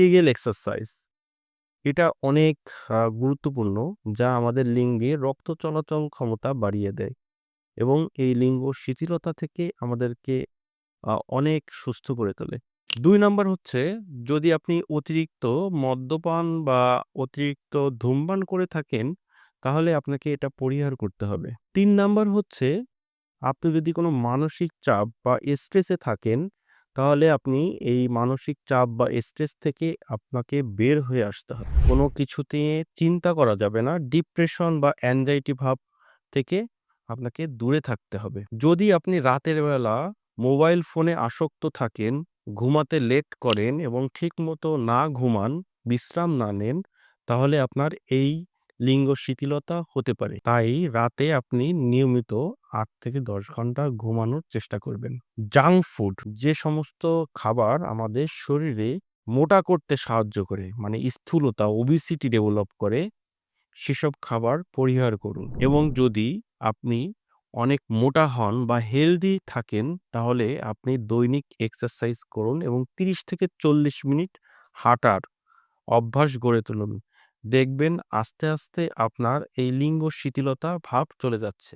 Kegel exercise এটা অনেক গুরুত্বপূর্ণ যা আমাদের লিঙ্গে রক্ত চলাচল ক্ষমতা বাড়িয়ে দেয় এবং এই লিঙ্গ শিথিলতা থেকে আমাদেরকে অনেক সুস্থ করে তোলে। দুই নাম্বার হচ্ছে যদি আপনি অতিরিক্ত মদ্যপান বা অতিরিক্ত ধূমপান করে থাকেন, তাহলে আপনাকে এটা পরিহার করতে হবে। তিন নাম্বার হচ্ছে আপনি যদি কোনো মানসিক চাপ বা স্ট্রেসে থাকেন, তাহলে আপনি এই মানসিক চাপ বা স্ট্রেস থেকে আপনাকে বের হয়ে আসতে হবে। কোনো কিছুতে চিন্তা করা যাবে না। ডিপ্রেশন বা অ্যাংজাইটি ভাব থেকে আপনাকে দূরে থাকতে হবে। যদি আপনি রাতের বেলা মোবাইল ফোনে আসক্ত থাকেন, ঘুমাতে লেট করেন এবং ঠিকমতো না ঘুমান, বিশ্রাম না নেন, তাহলে আপনার এই লিঙ্গ শিথিলতা হতে পারে। তাই রাতে আপনি নিয়মিত আট থেকে ১০ ঘণ্টা ঘুমানোর চেষ্টা করবেন। জাঙ্ক ফুড যে সমস্ত খাবার আমাদের শরীরে মোটা করতে সাহায্য করে, মানে স্থূলতা ওবিসিটি ডেভেলপ করে, সেসব খাবার পরিহার করুন এবং যদি আপনি অনেক মোটা হন বা হেলদি থাকেন, তাহলে আপনি দৈনিক এক্সারসাইজ করুন এবং ৩০ থেকে ৪০ মিনিট হাঁটার অভ্যাস গড়ে তুলুন। দেখবেন আস্তে, আস্তে আপনার এই লিঙ্গ শিথিলতা ভাব চলে যাচ্ছে।